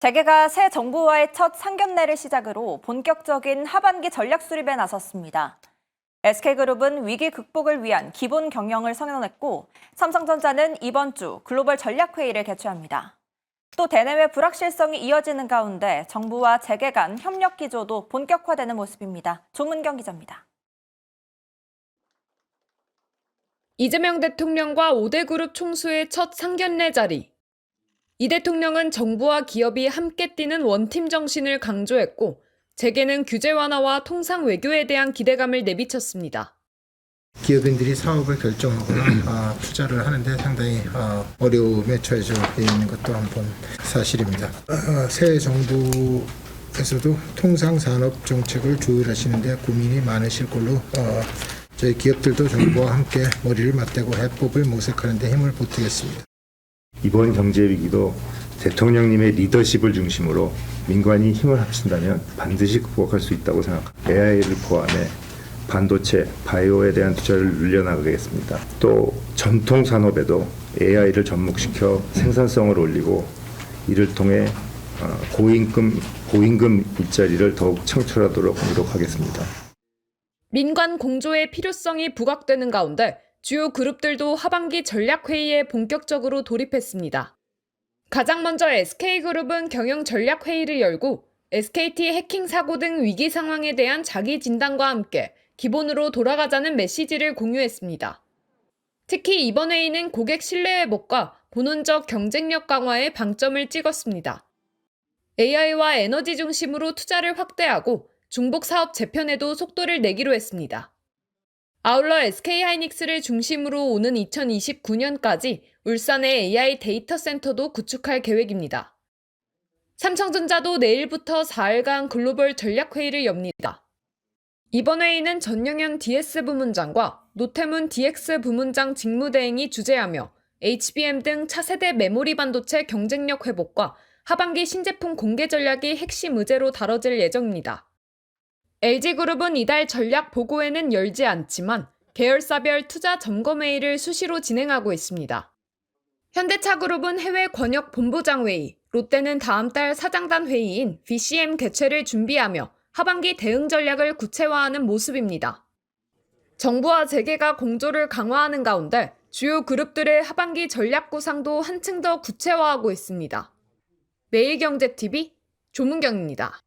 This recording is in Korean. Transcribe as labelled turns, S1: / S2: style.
S1: 재계가 새 정부와의 첫 상견례를 시작으로 본격적인 하반기 전략 수립에 나섰습니다. SK그룹은 위기 극복을 위한 기본 경영을 선언했고 삼성전자는 이번 주 글로벌 전략회의를 개최합니다. 또 대내외 불확실성이 이어지는 가운데 정부와 재계 간 협력 기조도 본격화되는 모습입니다. 조문경 기자입니다.
S2: 이재명 대통령과 5대 그룹 총수의 첫 상견례 자리. 이 대통령은 정부와 기업이 함께 뛰는 원팀 정신을 강조했고, 재계는 규제 완화와 통상 외교에 대한 기대감을 내비쳤습니다.
S3: 기업인들이 사업을 결정하고 아, 투자를 하는데 상당히 아, 어려움에 처해져 있는 것도 한번 사실입니다. 아, 새 정부 에서도 통상 산업 정책을 조율하시는데 고민이 많으실 걸로 어, 저희 기업들도 정부와 함께 머리를 맞대고 해법을 모색하는 데 힘을 보태겠습니다.
S4: 이번 경제 위기도 대통령님의 리더십을 중심으로 민관이 힘을 합친다면 반드시 극복할 수 있다고 생각합니다. AI를 포함해 반도체, 바이오에 대한 투자를 늘려나가겠습니다. 또 전통 산업에도 AI를 접목시켜 생산성을 올리고 이를 통해 어, 고임금 고임금 일자리를 더욱 창출하도록 노력하겠습니다.
S2: 민관 공조의 필요성이 부각되는 가운데 주요 그룹들도 하반기 전략회의에 본격적으로 돌입했습니다. 가장 먼저 SK그룹은 경영 전략회의를 열고 SKT 해킹 사고 등 위기 상황에 대한 자기 진단과 함께 기본으로 돌아가자는 메시지를 공유했습니다. 특히 이번 회의는 고객 신뢰 회복과 본원적 경쟁력 강화에 방점을 찍었습니다. AI와 에너지 중심으로 투자를 확대하고 중복 사업 재편에도 속도를 내기로 했습니다. 아울러 SK하이닉스를 중심으로 오는 2029년까지 울산의 AI 데이터 센터도 구축할 계획입니다. 삼성전자도 내일부터 4일간 글로벌 전략회의를 엽니다. 이번 회의는 전영현 DS 부문장과 노태문 DX 부문장 직무대행이 주재하며 HBM 등 차세대 메모리 반도체 경쟁력 회복과 하반기 신제품 공개 전략이 핵심 의제로 다뤄질 예정입니다. LG그룹은 이달 전략 보고회는 열지 않지만 계열사별 투자 점검 회의를 수시로 진행하고 있습니다. 현대차그룹은 해외 권역 본부장 회의, 롯데는 다음 달 사장단 회의인 BCM 개최를 준비하며 하반기 대응 전략을 구체화하는 모습입니다. 정부와 재계가 공조를 강화하는 가운데 주요 그룹들의 하반기 전략 구상도 한층 더 구체화하고 있습니다. 매일경제TV 조문경입니다.